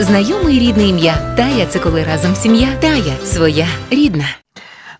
Знайоме і рідне ім'я. Тая це коли разом сім'я. Тая своя рідна.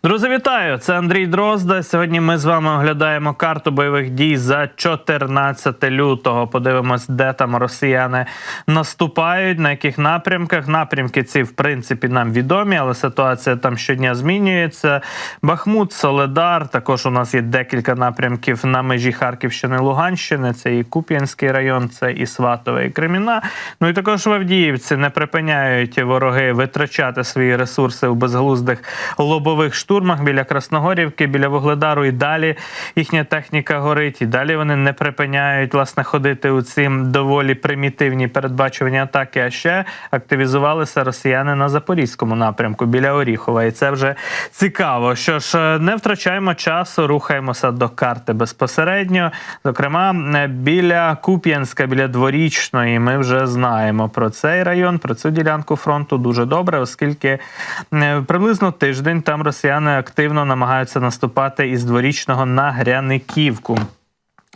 Друзі, вітаю! Це Андрій Дрозда. Сьогодні ми з вами оглядаємо карту бойових дій за 14 лютого. Подивимось, де там росіяни наступають, на яких напрямках. Напрямки ці, в принципі, нам відомі, але ситуація там щодня змінюється. Бахмут, Соледар. Також у нас є декілька напрямків на межі Харківщини, Луганщини. Це і Куп'янський район, це і Сватове, і Креміна. Ну і також в Авдіївці не припиняють вороги витрачати свої ресурси у безглуздих лобових штурмах біля Красногорівки, біля Вугледару і далі їхня техніка горить. І далі вони не припиняють власне ходити у ці доволі примітивні передбачувані атаки. А ще активізувалися росіяни на запорізькому напрямку біля Оріхова. І це вже цікаво. Що ж, е, не втрачаємо часу, рухаємося до карти безпосередньо. Зокрема, е, біля Куп'янська, біля дворічної, ми вже знаємо про цей район, про цю ділянку фронту дуже добре, оскільки е, приблизно тиждень там росіяни активно намагаються наступати із дворічного на Гряниківку.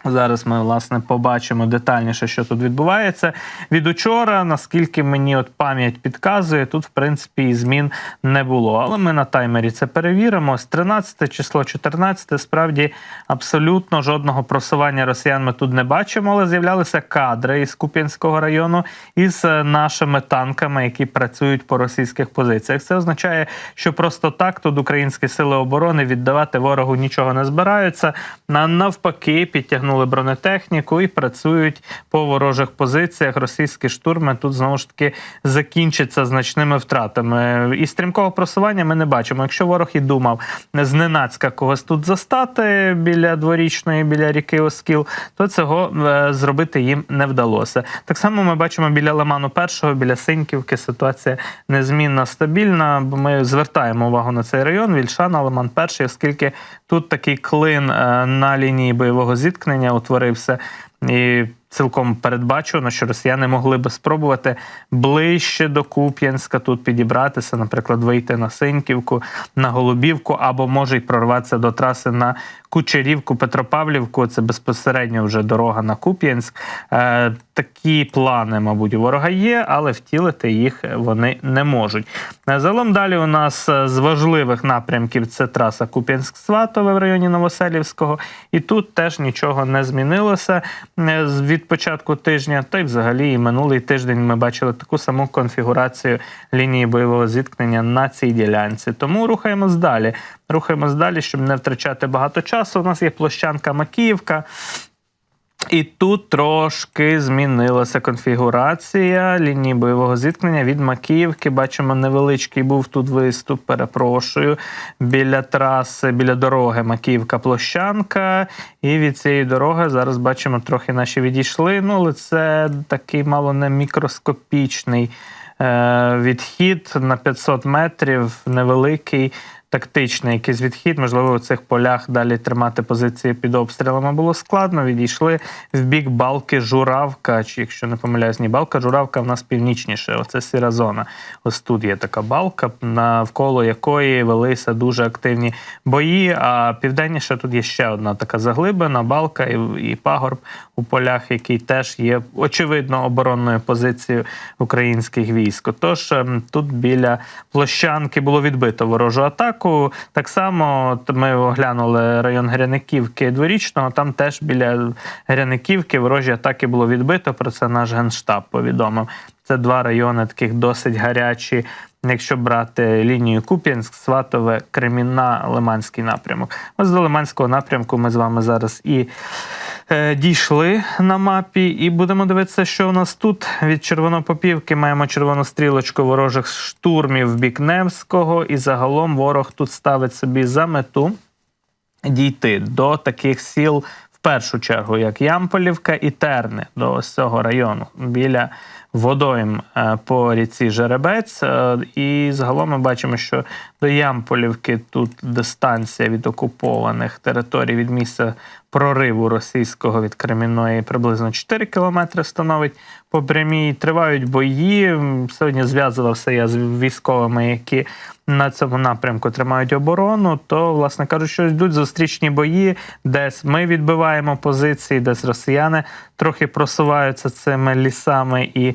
Зараз ми власне побачимо детальніше, що тут відбувається. Від учора, наскільки мені от пам'ять підказує, тут в принципі і змін не було. Але ми на таймері це перевіримо. З 13 число 14, справді абсолютно жодного просування росіян ми тут не бачимо, але з'являлися кадри із Куп'янського району із е, нашими танками, які працюють по російських позиціях. Це означає, що просто так тут українські сили оборони віддавати ворогу нічого не збираються. На навпаки, підтягнули бронетехніку і працюють по ворожих позиціях. Російські штурми тут знову ж таки закінчаться значними втратами. І стрімкого просування ми не бачимо. Якщо ворог і думав зненацька когось тут застати біля дворічної, біля ріки Оскіл, то цього е, зробити їм не вдалося. Так само ми бачимо біля Лиману першого, біля Синьківки ситуація незмінна, стабільна. Бо ми звертаємо увагу на цей район. Вільшана, Лиман перший, оскільки тут такий клин е, на лінії бойового зіткнення утворився. І цілком передбачено, що росіяни могли би спробувати ближче до Куп'янська тут підібратися, наприклад, вийти на Синьківку, на Голубівку, або може й прорватися до траси на Кучерівку, Петропавлівку. Це безпосередньо вже дорога на Куп'янськ. Е, такі плани, мабуть, у ворога є, але втілити їх вони не можуть. Е, Загалом далі у нас е, з важливих напрямків це траса Куп'янськ-Сватове в районі Новоселівського. І тут теж нічого не змінилося з- від початку тижня. Та й взагалі і минулий тиждень ми бачили таку саму конфігурацію лінії бойового зіткнення на цій ділянці. Тому рухаємось далі. Рухаємось далі, щоб не втрачати багато часу. У нас є площанка Макіївка. І тут трошки змінилася конфігурація лінії бойового зіткнення від Макіївки. Бачимо, невеличкий був тут виступ. Перепрошую біля траси, біля дороги Макіївка Площанка. І від цієї дороги зараз бачимо, трохи наші відійшли. Ну, але це такий мало не мікроскопічний е, відхід на 500 метрів, невеликий. Тактичний якийсь відхід, можливо, у цих полях далі тримати позиції під обстрілами було складно. Відійшли в бік балки Журавка, чи якщо не помиляюсь, ні, балка Журавка в нас північніше. Оце сіра зона. Ось тут є така балка, навколо якої велися дуже активні бої. А південніше тут є ще одна така заглиблена балка і, і пагорб у полях, який теж є очевидно оборонною позицією українських військ. Тож ем, тут біля площанки було відбито ворожу атаку. Так само ми оглянули район Гряниківки дворічного. Там теж біля Гряниківки ворожі атаки було відбито. Про це наш генштаб повідомив. Це два райони таких досить гарячі. Якщо брати лінію Куп'янськ, Сватове, Кремінна, Лиманський напрямок. Ось до Лиманського напрямку ми з вами зараз і е, дійшли на мапі, і будемо дивитися, що у нас тут. Від Червонопопівки маємо червону стрілочку ворожих штурмів в бік Невського, і загалом ворог тут ставить собі за мету дійти до таких сіл. Першу чергу, як Ямполівка і Терни до ось цього району біля водойм е, по ріці Жеребець. Е, І загалом ми бачимо, що до Ямполівки тут дистанція від окупованих територій від місця прориву російського від Кремінної приблизно 4 кілометри становить по прямій. Тривають бої. Сьогодні зв'язувався я з військовими, які на цьому напрямку тримають оборону. То, власне кажуть, що йдуть зустрічні бої, десь ми відбиваємо позиції, десь росіяни трохи просуваються цими лісами і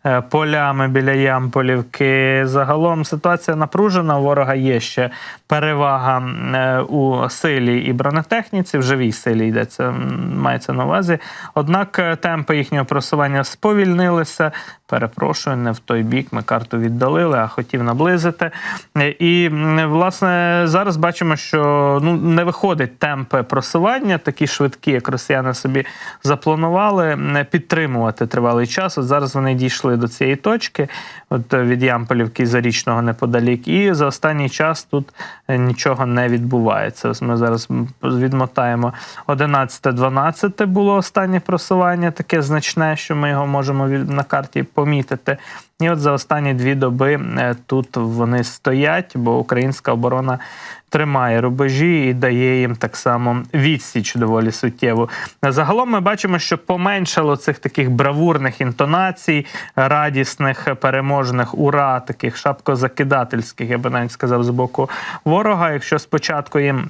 полями біля Ямполівки. Загалом ситуація напружена. У ворога є ще перевага е, у силі і бронетехніці, в живій силі йдеться, мається на увазі. Однак е, темпи їхнього просування сповільнилися. Перепрошую, не в той бік. Ми карту віддалили, а хотів наблизити. Е, І власне зараз бачимо, що ну не виходить темпи просування, такі швидкі, як росіяни собі запланували, м, підтримувати тривалий час. От зараз вони дійшли до цієї точки, от е, від Ямполівки зарічного неподалік. І за останній час тут е, нічого не відбувається. Ось ми зараз відмотаємо 11-12 було останнє просування, таке значне, що ми його можемо на карті помітити. І от за останні дві доби е, тут вони стоять, бо українська оборона тримає рубежі і дає їм так само відсіч доволі суттєву. Загалом ми бачимо, що поменшало цих таких бравурних інтонацій, радісних, переможних ура, таких шапкозакидательських, я би навіть сказав, з боку ворога. Якщо спочатку їм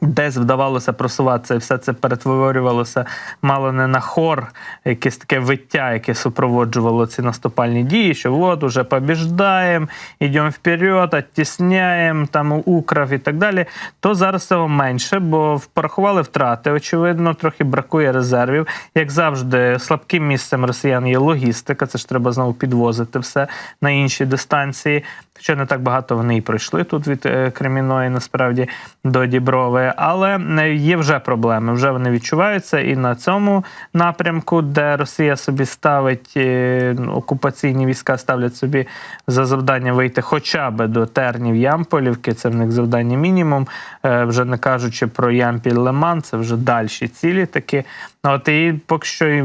Десь вдавалося просуватися, і все це перетворювалося мало не на хор, якесь таке виття, яке супроводжувало ці наступальні дії, що от уже побіждаємо, йдемо вперед, оттісняємо, там украв і так далі. То зараз цього менше, бо порахували втрати. Очевидно, трохи бракує резервів. Як завжди, слабким місцем росіян є логістика. Це ж треба знову підвозити все на інші дистанції. Хоча не так багато вони і пройшли тут від е, Креміної, насправді до Діброви. Але е, є вже проблеми. Вже вони відчуваються і на цьому напрямку, де Росія собі ставить е, ну, окупаційні війська, ставлять собі за завдання вийти хоча б до тернів Ямполівки. Це в них завдання мінімум. Вже не кажучи про Ямпіль Леман, це вже дальші цілі такі. От і поки що і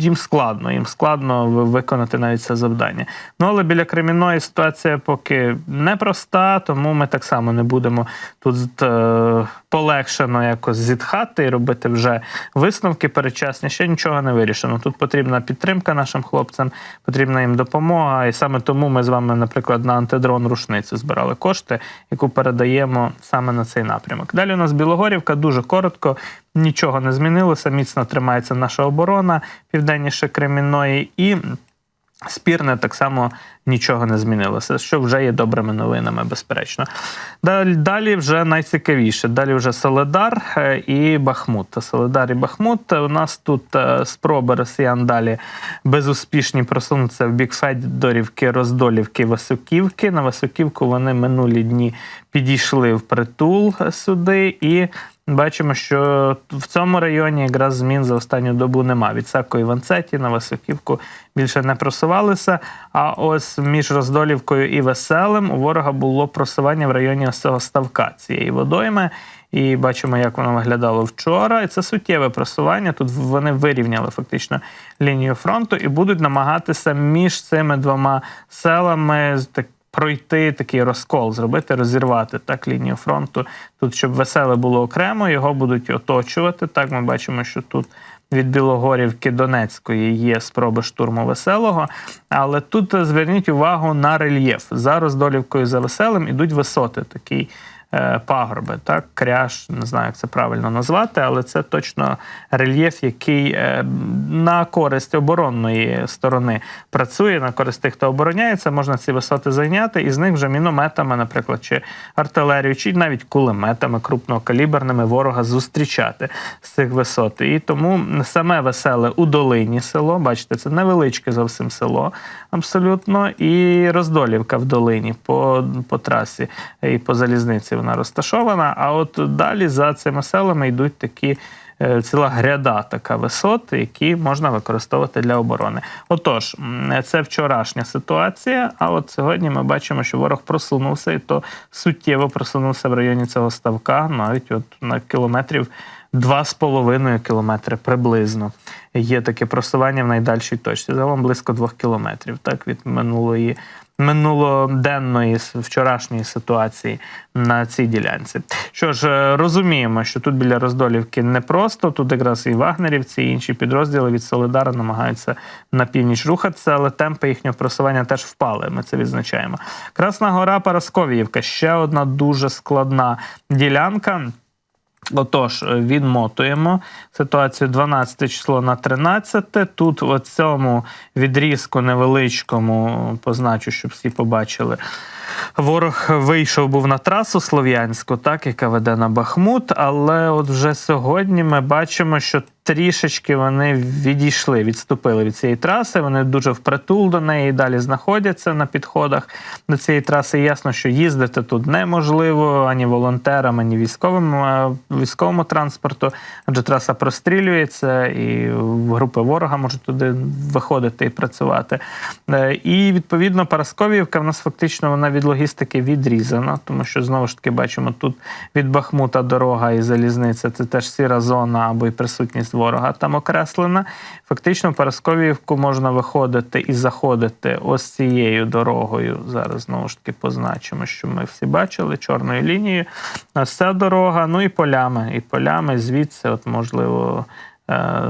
їм складно, їм складно виконати навіть це завдання. Ну але біля Кремінної ситуація поки непроста, тому ми так само не будемо тут е, полегшено якось зітхати і робити вже висновки передчасні. Ще нічого не вирішено. Тут потрібна підтримка нашим хлопцям, потрібна їм допомога. І саме тому ми з вами, наприклад, на антидрон рушницю збирали кошти, яку передаємо саме на цей напрямок. Далі у нас Білогорівка дуже коротко. Нічого не змінилося, міцно тримається наша оборона південніше Кремінної і спірне так само нічого не змінилося, що вже є добрими новинами, безперечно. Далі, вже найцікавіше. Далі вже Соледар е, і Бахмут. Соледар і Бахмут. У нас тут е, спроби росіян далі безуспішні просунутися в бік Федорівки, Роздолівки, Васюківки. На Васюківку вони минулі дні підійшли в притул сюди і. Бачимо, що в цьому районі якраз змін за останню добу нема. Від Сако і Ванцеті на Високівку більше не просувалися. А ось між Роздолівкою і Веселим у ворога було просування в районі ось цього ставка цієї водойми. І бачимо, як воно виглядало вчора. І це суттєве просування. Тут вони вирівняли фактично лінію фронту і будуть намагатися між цими двома селами так пройти такий розкол, зробити, розірвати так лінію фронту. Тут, щоб веселе було окремо, його будуть оточувати. Так, ми бачимо, що тут. Від Білогорівки Донецької є спроби штурму веселого, але тут зверніть увагу на рельєф. За роздолівкою за веселим ідуть висоти, такий пагорби, так, кряж, не знаю, як це правильно назвати, але це точно рельєф, який е, на користь оборонної сторони працює, на користь тих, хто обороняється, можна ці висоти зайняти, і з них вже мінометами, наприклад, чи артилерією, чи навіть кулеметами крупнокаліберними ворога зустрічати з цих висот. І тому саме веселе у долині село, бачите, це невеличке зовсім село, абсолютно, і роздолівка в долині по, по трасі і по залізниці вона розташована. А от далі за цими селами йдуть такі. е, Ціла гряда така висот, які можна використовувати для оборони. Отож, це вчорашня ситуація. А от сьогодні ми бачимо, що ворог просунувся, і то суттєво просунувся в районі цього ставка, навіть от на кілометрів 2,5 кілометри приблизно. Є таке просування в найдальшій точці. Загалом близько 2 кілометрів, так від минулої минулоденної вчорашньої ситуації на цій ділянці. Що ж, е, розуміємо, що тут біля Роздолівки непросто, тут якраз і вагнерівці, і інші підрозділи від Солидара намагаються на північ рухатися, але темпи їхнього просування теж впали. Ми це відзначаємо. Красна гора Парасковіївка ще одна дуже складна ділянка. Отож, відмотуємо ситуацію 12 число на 13. Тут в цьому відрізку невеличкому, позначу, щоб всі побачили. Ворог вийшов був на трасу Слов'янську, так, яка веде на Бахмут. Але от вже сьогодні ми бачимо, що трішечки вони відійшли, відступили від цієї траси. Вони дуже впритул до неї і далі знаходяться на підходах до цієї траси. Ясно, що їздити тут неможливо ані волонтерам, ані військовим військовому транспорту, адже траса прострілюється, і групи ворога можуть туди виходити і працювати. Е, І відповідно Парасковіївка в нас фактично вона від логістики відрізана, тому що знову ж таки бачимо тут від Бахмута дорога і залізниця. Це теж сіра зона або й присутність ворога там окреслена. Фактично, Парасковівку можна виходити і заходити ось цією дорогою. Зараз знову ж таки позначимо, що ми всі бачили чорною лінією. Ось ця дорога, ну і полями. І полями звідси, от можливо, е,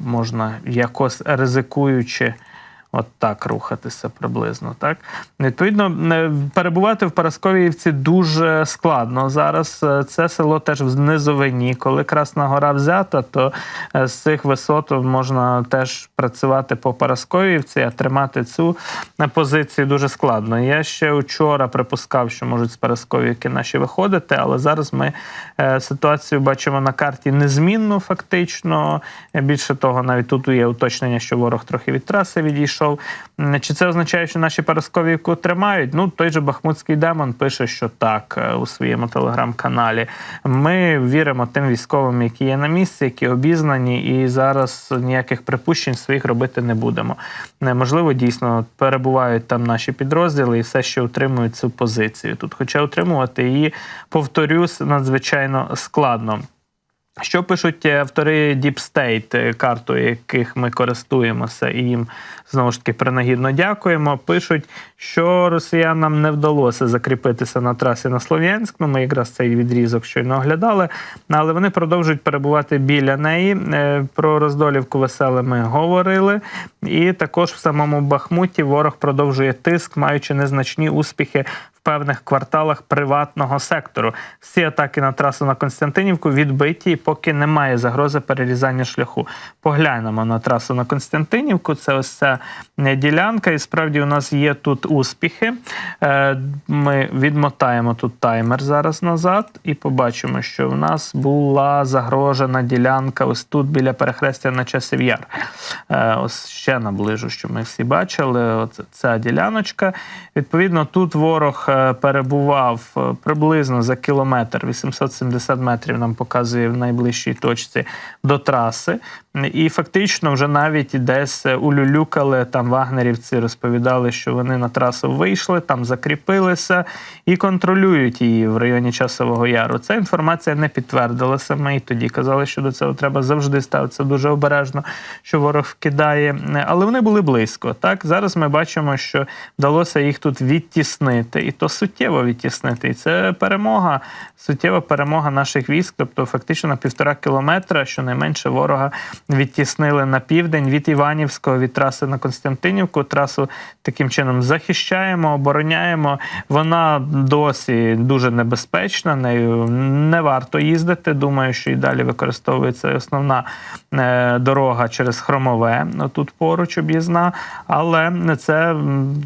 можна якось ризикуючи. От так рухатися приблизно. Так відповідно, перебувати в Парасковіївці дуже складно зараз. Е, Це село теж в низовині. Коли Красна Гора взята, то е, з цих висот можна теж працювати по Парасковіївці, а тримати цю е, позицію дуже складно. Я ще вчора припускав, що можуть з Парасковіївки наші виходити, але зараз ми ситуацію бачимо на карті незмінну, фактично. Більше того, навіть тут є уточнення, що ворог трохи від траси відійшов. М, Чи це означає, що наші Парасковівку тримають? Ну, той же Бахмутський демон пише, що так е, у своєму телеграм-каналі. Ми віримо тим військовим, які є на місці, які обізнані, і зараз ніяких припущень своїх робити не будемо. Е, Можливо, дійсно перебувають там наші підрозділи і все ще утримують цю позицію тут. Хоча утримувати її, повторюсь, надзвичайно складно. Що пишуть е, автори Deep State, е, картою яких ми користуємося, і їм знову ж таки принагідно дякуємо. Пишуть, що росіянам не вдалося закріпитися на трасі на Слов'янськ. Ну, ми якраз цей відрізок щойно оглядали, але вони продовжують перебувати біля неї. Е, Про роздолівку веселе ми говорили. І також в самому Бахмуті ворог продовжує тиск, маючи незначні успіхи певних кварталах приватного сектору. Всі атаки на трасу на Константинівку відбиті, і поки немає загрози перерізання шляху. Поглянемо на трасу на Константинівку. Це ось ця е, ділянка, і справді у нас є тут успіхи. Е, Ми відмотаємо тут таймер зараз назад, і побачимо, що в нас була загрожена ділянка ось тут біля перехрестя на часів яр. Е, Ось ще наближу, що ми всі бачили. Оце ця діляночка. Відповідно, тут ворог перебував е, приблизно за кілометр, 870 метрів нам показує в найближчій точці до траси. І фактично вже навіть десь улюлюкали там вагнерівці, розповідали, що вони на трасу вийшли, там закріпилися і контролюють її в районі часового яру. Ця інформація не підтвердилася. Ми і тоді казали, що до цього треба завжди ставитися дуже обережно, що ворог вкидає. Але вони були близько. Так зараз ми бачимо, що вдалося їх тут відтіснити, і то суттєво відтіснити. І це перемога, суттєва перемога наших військ. Тобто, фактично на півтора кілометра, щонайменше ворога відтіснили на південь від Іванівського від траси на Константинівку. Трасу таким чином захищаємо, обороняємо. Вона досі дуже небезпечна. Нею не варто їздити. Думаю, що і далі використовується основна е, дорога через Хромове, тут поруч об'їзна. Але це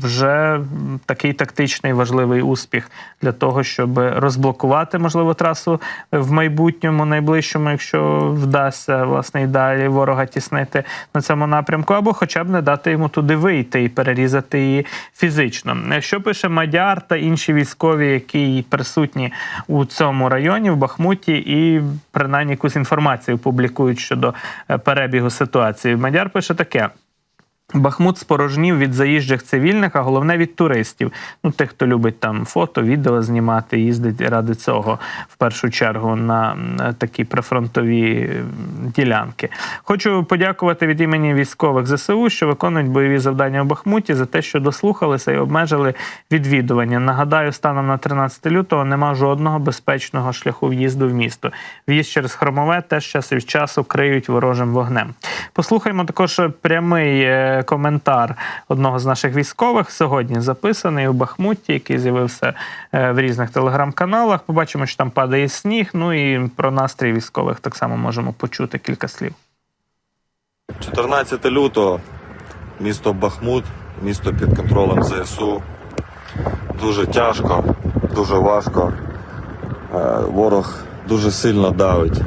вже такий тактичний важливий успіх для того, щоб розблокувати можливо трасу в майбутньому, найближчому, якщо вдасться власне і далі ворога тіснити на цьому напрямку, або хоча б не дати йому туди вийти і перерізати її фізично. Що пише Мадяр та інші військові, які присутні у цьому районі в Бахмуті, і принаймні якусь інформацію публікують щодо е, перебігу ситуації. Мадяр пише таке. Бахмут спорожнів від заїжджих цивільних, а головне від туристів. Ну, тих, хто любить там фото, відео знімати, їздить ради цього в першу чергу на такі прифронтові ділянки. Хочу подякувати від імені військових ЗСУ, що виконують бойові завдання в Бахмуті за те, що дослухалися і обмежили відвідування. Нагадаю, станом на 13 лютого нема жодного безпечного шляху в'їзду в місто. В'їзд через Хромове теж час від часу криють ворожим вогнем. Послухаємо також прямий е, коментар одного з наших військових сьогодні записаний у Бахмуті, який з'явився е, в різних телеграм-каналах. Побачимо, що там падає сніг. Ну і про настрій військових так само можемо почути кілька слів. 14 лютого, місто Бахмут, місто під контролем ЗСУ. Дуже тяжко, дуже важко. Е, Ворог дуже сильно давить,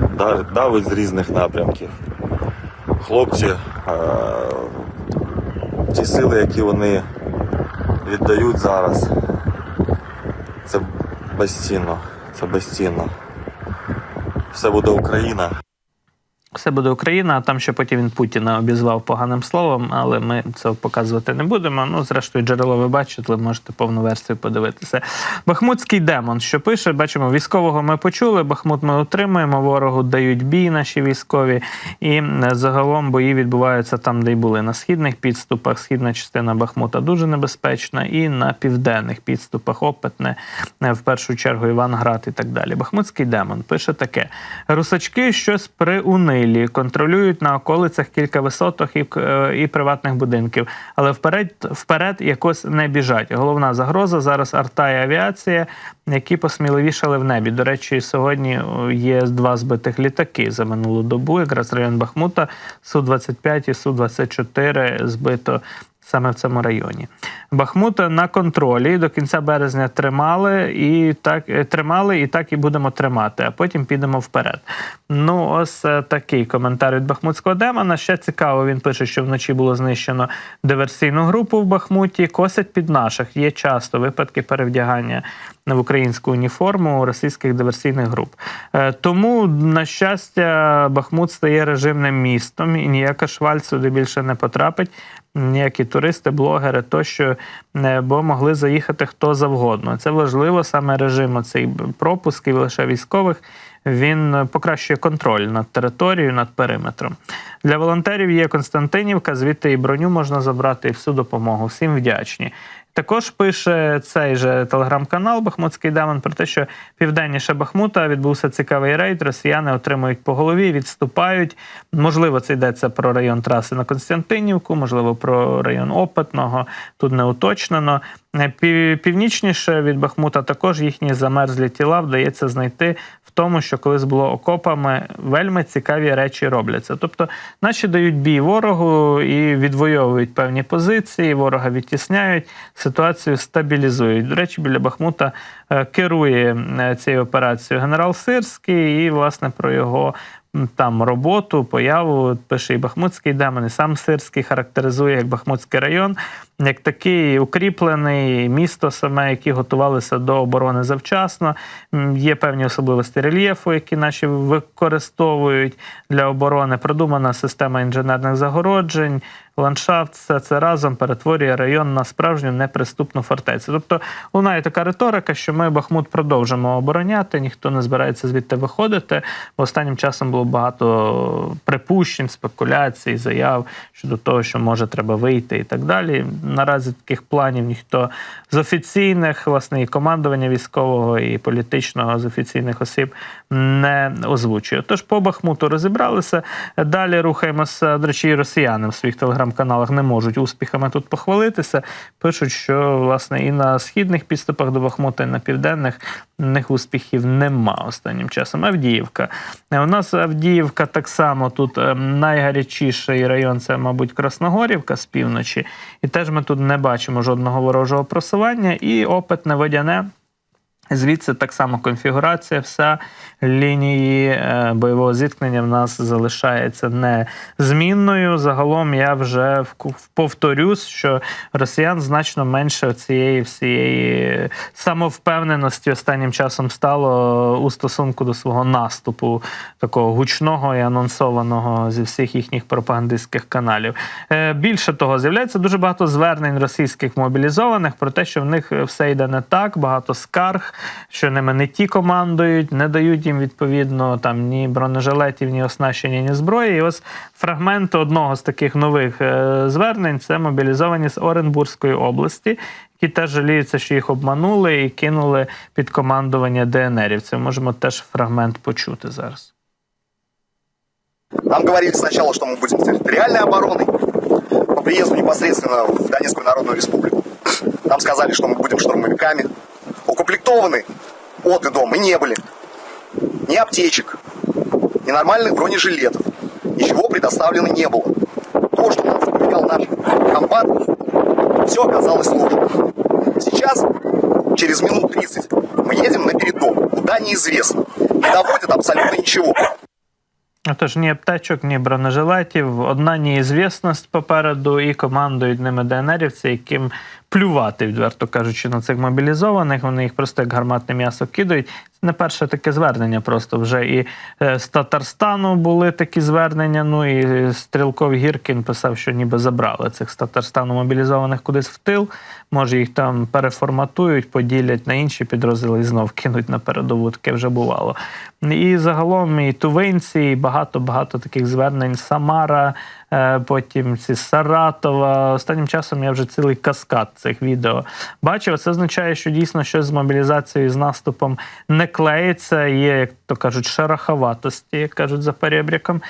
давить, з різних напрямків. Хлопці, е, ті сили, які вони віддають зараз, це безцінно. Це безцінно. Все буде Україна. Все буде Україна, а там ще потім він Путіна обізвав поганим словом, але ми це показувати не будемо. Ну, зрештою, джерело ви бачите, ви можете повну версію подивитися. Бахмутський демон, що пише, бачимо, військового ми почули. Бахмут ми отримуємо, ворогу дають бій наші військові. І е, загалом бої відбуваються там, де й були. На східних підступах, східна частина Бахмута дуже небезпечна, і на південних підступах Опитне, е, в першу чергу Іванград і так далі. Бахмутський демон пише таке: русачки щось приунили контролюють на околицях кілька висоток і, е, і приватних будинків, але вперед, вперед якось не біжать. Головна загроза зараз арта і авіація, які посміливішали в небі. До речі, сьогодні є два збитих літаки за минулу добу. Якраз район Бахмута, Су-25 і Су-24 збито. Саме в цьому районі Бахмут на контролі до кінця березня тримали і так е, тримали, і так і будемо тримати. А потім підемо вперед. Ну, ось е, такий коментар від Бахмутського демона. Ще цікаво. Він пише, що вночі було знищено диверсійну групу в Бахмуті. Косять під наших. Є часто випадки перевдягання в українську уніформу російських диверсійних груп. Е, Тому, на щастя, Бахмут стає режимним містом, і ніяка шваль сюди більше не потрапить. Ніякі туристи, блогери тощо, е, бо могли заїхати хто завгодно. Це важливо саме режим цей пропуск і лише військових. Він покращує контроль над територією, над периметром. Для волонтерів є Константинівка, звідти і броню можна забрати, і всю допомогу. Всім вдячні. Також пише цей же телеграм-канал Бахмутський Демон про те, що південніше Бахмута відбувся цікавий рейд. Росіяни отримують по голові, відступають. Можливо, це йдеться про район траси на Константинівку, можливо, про район Опитного. Тут не уточнено. Пів- Північніше від Бахмута також їхні замерзлі тіла вдається знайти в тому, що колись було окопами, вельми цікаві речі робляться. Тобто, наші дають бій ворогу і відвоюють певні позиції, ворога відтісняють, ситуацію стабілізують. До речі, біля Бахмута е, керує е, цією операцією генерал Сирський, і власне про його. Там роботу, появу пише і Бахмутський демон, і сам Сирський характеризує як Бахмутський район, як такий укріплений місто саме, які готувалися до оборони завчасно. Є певні особливості рельєфу, які наші використовують для оборони. Продумана система інженерних загороджень, ландшафт, все це разом перетворює район на справжню неприступну фортецю. Тобто лунає така риторика, що ми Бахмут продовжимо обороняти, ніхто не збирається звідти виходити. Бо останнім часом було багато припущень, спекуляцій, заяв щодо того, що може треба вийти і так далі. Наразі таких планів ніхто з офіційних, власне, і командування військового і політичного з офіційних осіб не озвучує. Тож по Бахмуту розібралися. Далі рухаємося. До речі, і росіяни в своїх телеграм-каналах не можуть успіхами тут похвалитися. Пишуть, що власне і на східних підступах до Бахмута, і на південних них успіхів нема останнім часом. Авдіївка. Е, У нас Авдіївка так само тут е, найгарячіший район це, мабуть, Красногорівка з півночі. І теж ми тут не бачимо жодного ворожого просування. І опитне водяне. Звідси так само конфігурація, вся лінії е, бойового зіткнення в нас залишається незмінною. Загалом я вже повторюсь, що росіян значно менше цієї всієї самовпевненості останнім часом стало у стосунку до свого наступу, такого гучного і анонсованого зі всіх їхніх пропагандистських каналів. Е, Більше того, з'являється дуже багато звернень російських мобілізованих про те, що в них все йде не так, багато скарг, що ними не ті командують, не дають їм відповідно там ні бронежилетів, ні оснащення, ні зброї. І ось фрагмент одного з таких нових е, звернень це мобілізовані з Оренбурзької області. Які теж жаліються, що їх обманули і кинули під командування ДНРівців. Можемо теж фрагмент почути зараз. Нам говорили сначала, что мы будем территориальной обороной. По приезду непосредственно в Донецкую Народную Республику нам сказали, что мы будем штурмовиками Укомплектованы от и до мы не были. Ни аптечек, ни нормальных бронежилетов. Ничего предоставлено не было. То, что нам предлагал наш комбат, все оказалось ложью. Сейчас, через минут 30, мы едем на передок. Куда неизвестно. Не доводят абсолютно ничего. Отож, ні аптечок, ні бронежилетів, одна неізвісність попереду, і командують ними ДНРівці, яким плювати, відверто кажучи, на цих мобілізованих. Вони їх просто як гарматне м'ясо кидають. Це не перше таке звернення. Просто вже і е, з Татарстану були такі звернення. Ну і Стрілков Гіркін писав, що ніби забрали цих з Татарстану мобілізованих кудись в тил. Може, їх там переформатують, поділять на інші підрозділи і знов кинуть на передову. Таке вже бувало. І загалом і тувинці, і багато-багато таких звернень. Самара, е, потім ці Саратова. Останнім часом я вже цілий каскад цих відео бачив. Це означає, що дійсно щось з мобілізацією з наступом не клеїться. Є, як то кажуть, шероховатості, як кажуть за перебріком.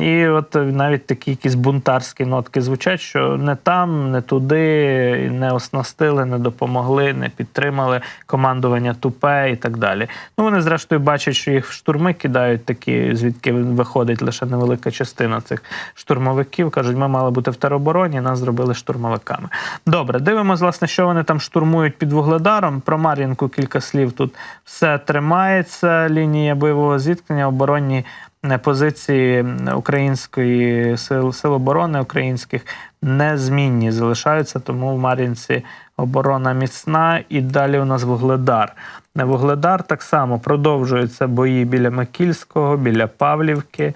І от навіть такі якісь бунтарські нотки звучать, що не там, не туди, не оснастили, не допомогли, не підтримали командування тупе і так далі. Ну вони зрештою бачать, що їх в штурми кидають такі, звідки виходить лише невелика частина цих штурмовиків. Кажуть, ми мали бути в теробороні, нас зробили штурмовиками. Добре, дивимося, власне, що вони там штурмують під вугледаром. Про Мар'їнку кілька слів тут все тримається. Лінія бойового зіткнення, оборонні е, позиції української сил, сил оборони українських незмінні залишаються, тому в Мар'їнці оборона міцна. І далі у нас вугледар. Вугледар так само продовжуються бої біля Макільського, біля Павлівки.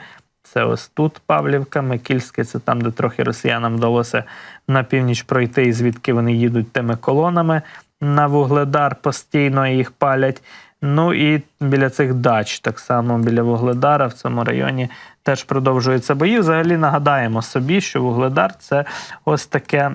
Це ось тут Павлівка, Микільське, це там, де трохи росіянам вдалося на північ пройти, і звідки вони їдуть тими колонами на Вугледар, постійно їх палять. Ну і біля цих дач, так само біля Вугледара в цьому районі теж продовжуються бої. Взагалі нагадаємо собі, що Вугледар це ось таке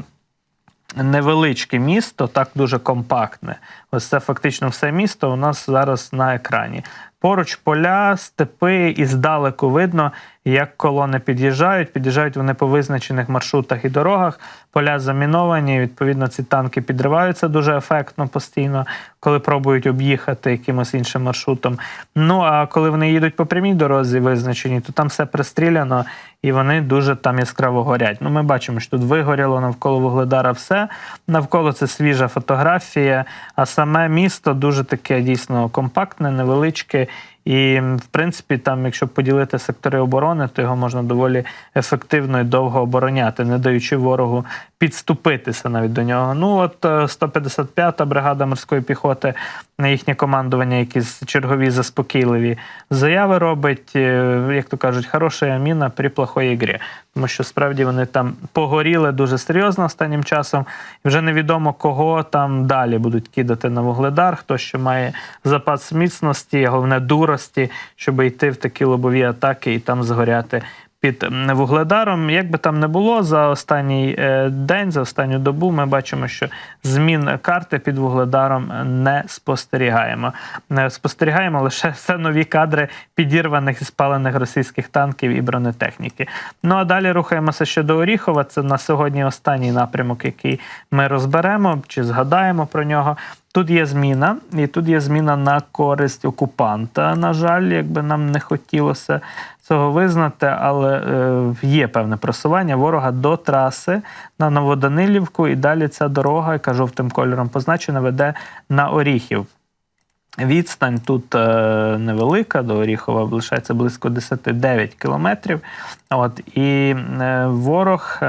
невеличке місто, так дуже компактне. Ось це фактично все місто у нас зараз на екрані. Поруч поля, степи, і здалеку видно, як колони під'їжджають. Під'їжджають вони по визначених маршрутах і дорогах. Поля заміновані. Відповідно, ці танки підриваються дуже ефектно постійно, коли пробують об'їхати якимось іншим маршрутом. Ну а коли вони їдуть по прямій дорозі, визначені, то там все пристріляно і вони дуже там яскраво горять. Ну, ми бачимо, що тут вигоріло навколо Вугледара все. Навколо це свіжа фотографія. А саме місто дуже таке дійсно компактне, невеличке. І, в принципі, там, якщо поділити сектори оборони, то його можна доволі ефективно і довго обороняти, не даючи ворогу підступитися навіть до нього. Ну, от е, 155-та бригада морської піхоти, на їхнє командування, якісь чергові заспокійливі заяви робить, е, як то кажуть, хороша міна при плохої грі. Тому що справді вони там погоріли дуже серйозно останнім часом, і вже невідомо, кого там далі будуть кидати на вугледар, хто ще має запас міцності, головне дурості, щоб йти в такі лобові атаки і там згоряти. Під вугледаром, як би там не було за останній е, день, за останню добу, ми бачимо, що змін карти під вугледаром не спостерігаємо. Не спостерігаємо лише все нові кадри підірваних і спалених російських танків і бронетехніки. Ну а далі рухаємося ще до Оріхова. Це на сьогодні останній напрямок, який ми розберемо чи згадаємо про нього. Тут є зміна, і тут є зміна на користь окупанта. На жаль, якби нам не хотілося цього визнати, але е, є певне просування ворога до траси на Новоданилівку, і далі ця дорога, яка жовтим кольором позначена, веде на Оріхів. Відстань тут е, невелика, до Оріхова лишається близько 10-9 кілометрів. От, і е, ворог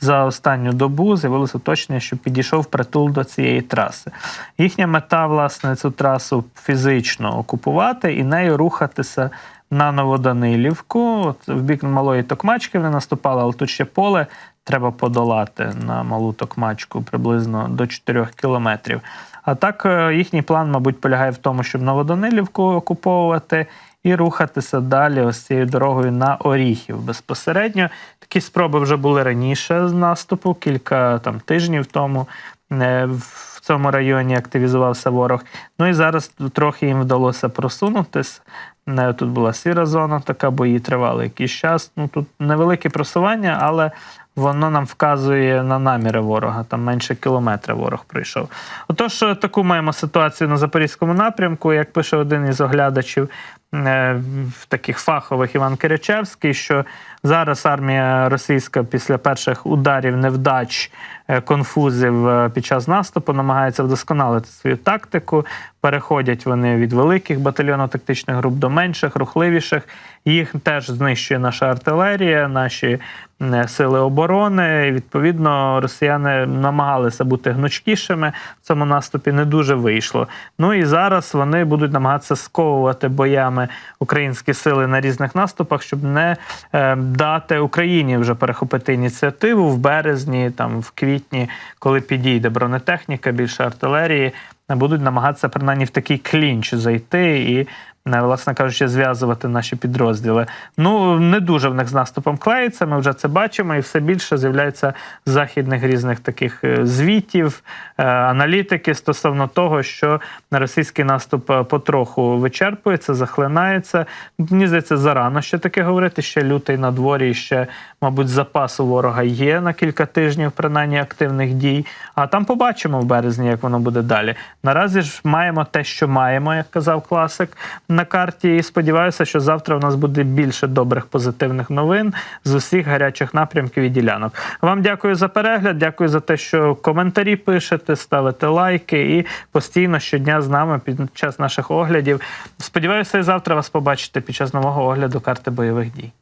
за останню добу з'явилося уточнення, що підійшов притул до цієї траси. Їхня мета, власне, цю трасу фізично окупувати і нею рухатися на Новоданилівку. От, в бік малої токмачки вони наступали, але тут ще поле треба подолати на малу токмачку приблизно до 4 кілометрів. А так е, їхній план, мабуть, полягає в тому, щоб Новоданилівку окуповувати і рухатися далі ось цією дорогою на Оріхів безпосередньо. Такі спроби вже були раніше з наступу, кілька там тижнів тому. Е, в цьому районі активізувався ворог. Ну і зараз трохи їм вдалося просунутись. Тут була сіра зона, така бої тривали якийсь час. Ну тут невелике просування, але воно нам вказує на наміри ворога. Там менше кілометра ворог пройшов. Отож, таку маємо ситуацію на запорізькому напрямку. Як пише один із оглядачів е, таких фахових Іван Киричевський, що зараз армія російська після перших ударів невдач е, конфузів е, під час наступу намагається вдосконалити свою тактику. Переходять вони від великих батальйонно-тактичних груп до менших, рухливіших. Їх теж знищує наша артилерія, наші сили оборони. І, відповідно, росіяни намагалися бути гнучкішими в цьому наступі. Не дуже вийшло. Ну і зараз вони будуть намагатися сковувати боями українські сили на різних наступах, щоб не е, дати Україні вже перехопити ініціативу в березні, там в квітні, коли підійде бронетехніка, більше артилерії, будуть намагатися принаймні в такий клінч зайти і. Власне кажучи, зв'язувати наші підрозділи. Ну не дуже в них з наступом клеїться. Ми вже це бачимо, і все більше з'являється західних різних таких е, звітів, е, аналітики стосовно того, що російський наступ е, потроху вичерпується, захлинається. Мені здається, зарано ще таке говорити. Ще лютий на дворі, ще, мабуть, запас у ворога є на кілька тижнів, принаймні активних дій. А там побачимо в березні, як воно буде далі. Наразі ж маємо те, що маємо, як казав класик на карті. І сподіваюся, що завтра у нас буде більше добрих позитивних новин з усіх гарячих напрямків і ділянок. Вам дякую за перегляд. Дякую за те, що коментарі пишете, ставите лайки і постійно щодня з нами під час наших оглядів. Сподіваюся, і завтра вас побачити під час нового огляду карти бойових дій.